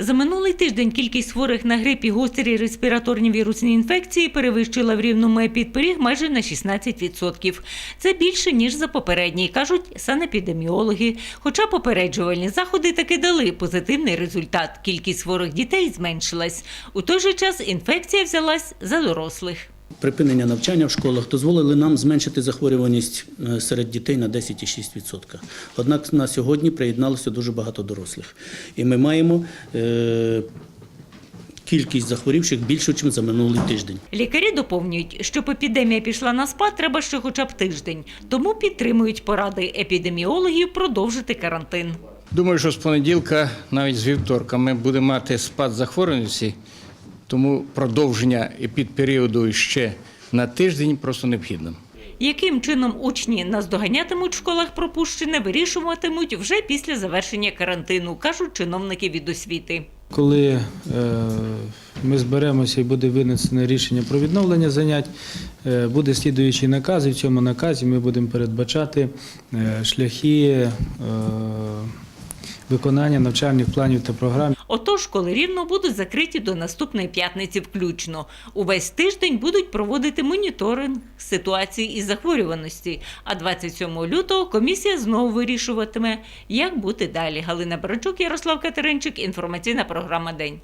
За минулий тиждень кількість хворих на грип і гострі респіраторні вірусні інфекції перевищила в рівному епідпоріг майже на 16%. Це більше, ніж за попередній, кажуть санепідеміологи. Хоча попереджувальні заходи таки дали позитивний результат. Кількість хворих дітей зменшилась. У той же час інфекція взялась за дорослих. Припинення навчання в школах дозволили нам зменшити захворюваність е, серед дітей на 10,6%. Однак на сьогодні приєдналося дуже багато дорослих. І ми маємо е, кількість захворівших більшу, ніж за минулий тиждень. Лікарі доповнюють, щоб епідемія пішла на спад, треба ще хоча б тиждень. Тому підтримують поради епідеміологів продовжити карантин. Думаю, що з понеділка, навіть з вівторка, ми будемо мати спад захворюваності, тому продовження епідперіоду ще на тиждень просто необхідно. Яким чином учні наздоганятимуть в школах пропущене, вирішуватимуть вже після завершення карантину, кажуть чиновники від освіти. Коли е, ми зберемося і буде винесене рішення про відновлення занять, е, буде слідуючий наказ, і в цьому наказі ми будемо передбачати е, шляхи виконання навчальних планів та програм. Отож, школи рівно будуть закриті до наступної п'ятниці включно. Увесь тиждень будуть проводити моніторинг ситуації із захворюваності. А 27 лютого комісія знову вирішуватиме, як бути далі. Галина Барачук, Ярослав Катеринчик, інформаційна програма День.